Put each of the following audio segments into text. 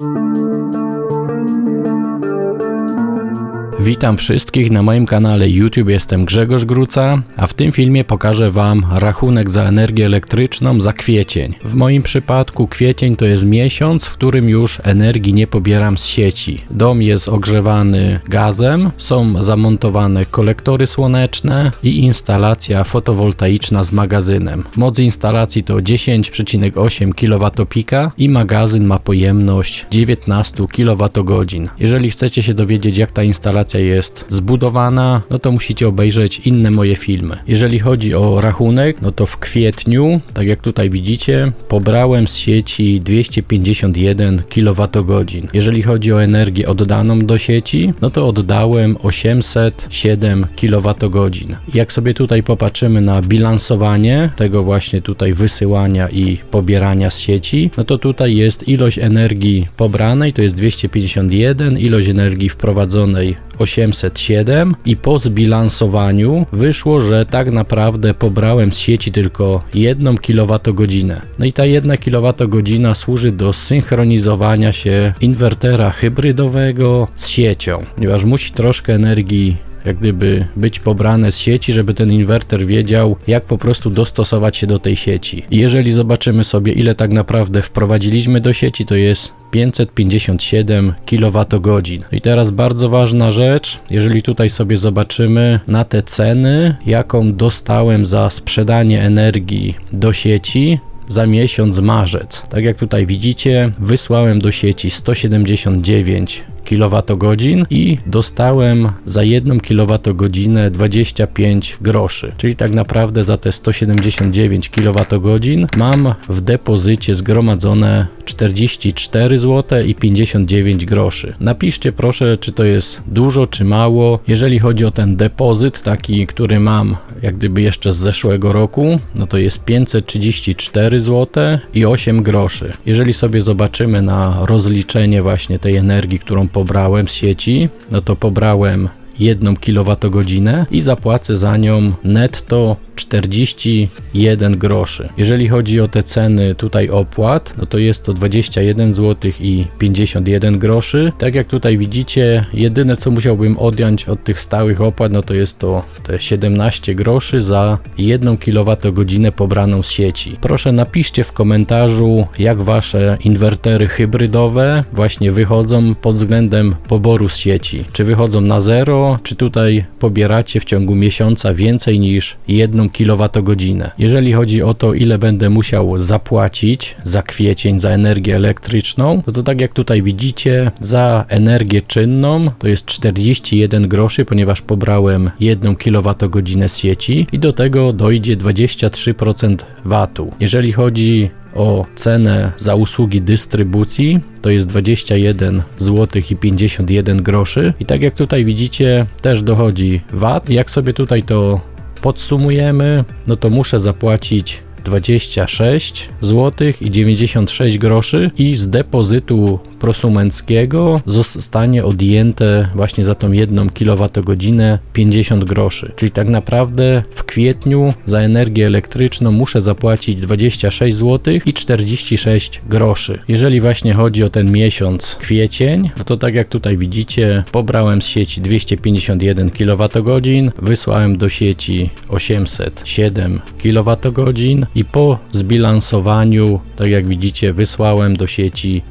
Música Witam wszystkich na moim kanale YouTube, jestem Grzegorz Gruca, a w tym filmie pokażę Wam rachunek za energię elektryczną za kwiecień. W moim przypadku kwiecień to jest miesiąc, w którym już energii nie pobieram z sieci. Dom jest ogrzewany gazem, są zamontowane kolektory słoneczne i instalacja fotowoltaiczna z magazynem. Moc instalacji to 10,8 kWp i magazyn ma pojemność 19 kWh. Jeżeli chcecie się dowiedzieć jak ta instalacja jest zbudowana, no to musicie obejrzeć inne moje filmy. Jeżeli chodzi o rachunek, no to w kwietniu, tak jak tutaj widzicie, pobrałem z sieci 251 kWh. Jeżeli chodzi o energię oddaną do sieci, no to oddałem 807 kWh. Jak sobie tutaj popatrzymy na bilansowanie tego właśnie tutaj wysyłania i pobierania z sieci, no to tutaj jest ilość energii pobranej, to jest 251, ilość energii wprowadzonej 807 i po zbilansowaniu wyszło, że tak naprawdę pobrałem z sieci tylko 1 kWh. No i ta 1 kWh służy do synchronizowania się inwertera hybrydowego z siecią, ponieważ musi troszkę energii jak gdyby być pobrane z sieci, żeby ten inwerter wiedział, jak po prostu dostosować się do tej sieci. I jeżeli zobaczymy sobie, ile tak naprawdę wprowadziliśmy do sieci, to jest 557 kWh. I teraz bardzo ważna rzecz, jeżeli tutaj sobie zobaczymy na te ceny, jaką dostałem za sprzedanie energii do sieci, za miesiąc marzec. Tak jak tutaj widzicie, wysłałem do sieci 179 kWh i dostałem za 1 kWh 25 groszy. Czyli tak naprawdę za te 179 kWh mam w depozycie zgromadzone 44 zł i 59 groszy. Napiszcie proszę, czy to jest dużo, czy mało. Jeżeli chodzi o ten depozyt, taki, który mam jak gdyby jeszcze z zeszłego roku, no to jest 534 zł i 8 groszy. Jeżeli sobie zobaczymy na rozliczenie właśnie tej energii, którą pobrałem z sieci, no to pobrałem 1 kWh i zapłacę za nią netto 41 groszy. Jeżeli chodzi o te ceny tutaj opłat, no to jest to 21 zł i 51 groszy. Tak jak tutaj widzicie, jedyne co musiałbym odjąć od tych stałych opłat, no to jest to te 17 groszy za 1 kWh pobraną z sieci. Proszę napiszcie w komentarzu, jak wasze inwertery hybrydowe właśnie wychodzą pod względem poboru z sieci. Czy wychodzą na zero, czy tutaj pobieracie w ciągu miesiąca więcej niż 1 kWh. Jeżeli chodzi o to, ile będę musiał zapłacić za kwiecień, za energię elektryczną, to, to tak jak tutaj widzicie, za energię czynną to jest 41 groszy, ponieważ pobrałem 1 kWh z sieci i do tego dojdzie 23% VAT-u. Jeżeli chodzi o cenę za usługi dystrybucji to jest 21 zł i 51 groszy. I tak jak tutaj widzicie też dochodzi VAT. Jak sobie tutaj to podsumujemy, no to muszę zapłacić 26 zł i 96 groszy i z depozytu prosumenckiego zostanie odjęte właśnie za tą jedną kWh 50 groszy. Czyli tak naprawdę w kwietniu za energię elektryczną muszę zapłacić 26 zł i 46 groszy. Jeżeli właśnie chodzi o ten miesiąc kwiecień, no to tak jak tutaj widzicie, pobrałem z sieci 251 kWh, wysłałem do sieci 807 kWh i po zbilansowaniu, tak jak widzicie, wysłałem do sieci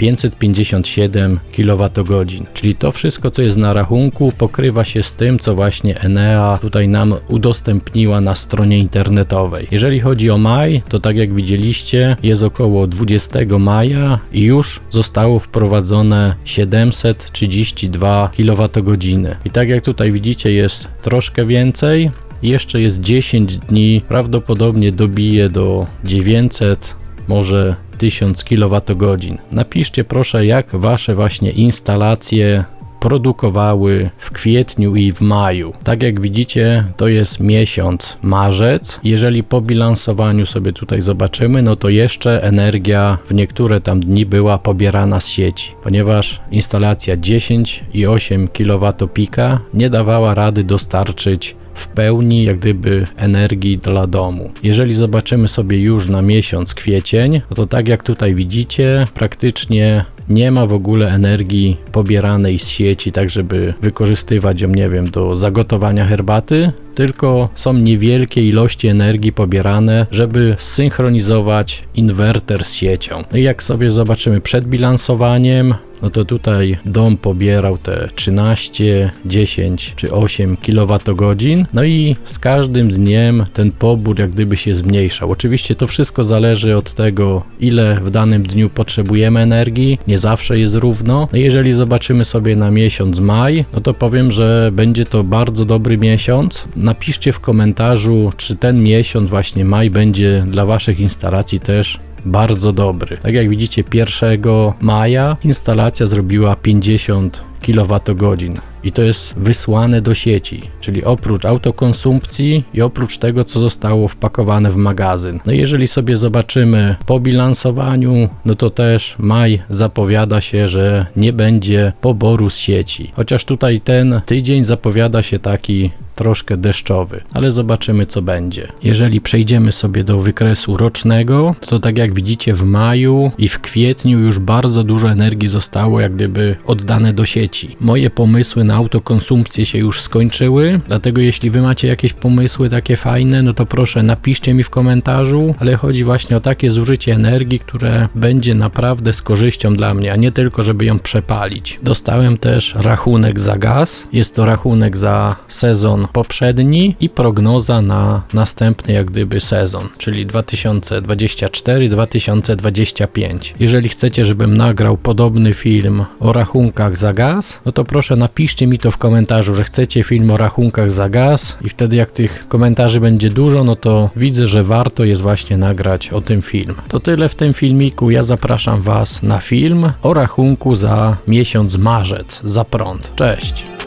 557 kWh. Czyli to wszystko, co jest na rachunku, pokrywa się z tym, co właśnie Enea tutaj nam udostępniła na stronie internetowej. Jeżeli chodzi o maj, to tak jak widzieliście, jest około 20 maja i już zostało wprowadzone 732 kWh. I tak jak tutaj widzicie, jest troszkę więcej, jeszcze jest 10 dni, prawdopodobnie dobije do 900, może 1000 kWh. Napiszcie proszę, jak wasze właśnie instalacje produkowały w kwietniu i w maju. Tak jak widzicie, to jest miesiąc marzec. Jeżeli po bilansowaniu sobie tutaj zobaczymy, no to jeszcze energia w niektóre tam dni była pobierana z sieci, ponieważ instalacja 10 i 8 kWp nie dawała rady dostarczyć w pełni jak gdyby energii dla domu. Jeżeli zobaczymy sobie już na miesiąc kwiecień, to tak jak tutaj widzicie, praktycznie nie ma w ogóle energii pobieranej z sieci, tak żeby wykorzystywać ją, nie wiem, do zagotowania herbaty, tylko są niewielkie ilości energii pobierane, żeby synchronizować inwerter z siecią. No i jak sobie zobaczymy przed bilansowaniem, no to tutaj dom pobierał te 13, 10 czy 8 kWh. No i z każdym dniem ten pobór jak gdyby się zmniejszał. Oczywiście to wszystko zależy od tego, ile w danym dniu potrzebujemy energii. Nie zawsze jest równo. No jeżeli zobaczymy sobie na miesiąc maj, no to powiem, że będzie to bardzo dobry miesiąc. Napiszcie w komentarzu, czy ten miesiąc właśnie maj będzie dla waszych instalacji też bardzo dobry. Tak jak widzicie 1 maja instalacja zrobiła 50 kWh i to jest wysłane do sieci, czyli oprócz autokonsumpcji i oprócz tego, co zostało wpakowane w magazyn. No jeżeli sobie zobaczymy po bilansowaniu, no to też maj zapowiada się, że nie będzie poboru z sieci. Chociaż tutaj ten tydzień zapowiada się taki troszkę deszczowy, ale zobaczymy co będzie. Jeżeli przejdziemy sobie do wykresu rocznego, to tak jak widzicie w maju i w kwietniu już bardzo dużo energii zostało jak gdyby oddane do sieci. Moje pomysły na autokonsumpcję się już skończyły, dlatego jeśli wy macie jakieś pomysły takie fajne, no to proszę napiszcie mi w komentarzu, ale chodzi właśnie o takie zużycie energii, które będzie naprawdę z korzyścią dla mnie, a nie tylko żeby ją przepalić. Dostałem też rachunek za gaz, jest to rachunek za sezon poprzedni i prognoza na następny jak gdyby sezon, czyli 2024-2025. Jeżeli chcecie, żebym nagrał podobny film o rachunkach za gaz, no to proszę napiszcie mi to w komentarzu, że chcecie film o rachunkach za gaz i wtedy jak tych komentarzy będzie dużo, no to widzę, że warto jest właśnie nagrać o tym film. To tyle w tym filmiku. Ja zapraszam Was na film o rachunku za miesiąc marzec za prąd. Cześć!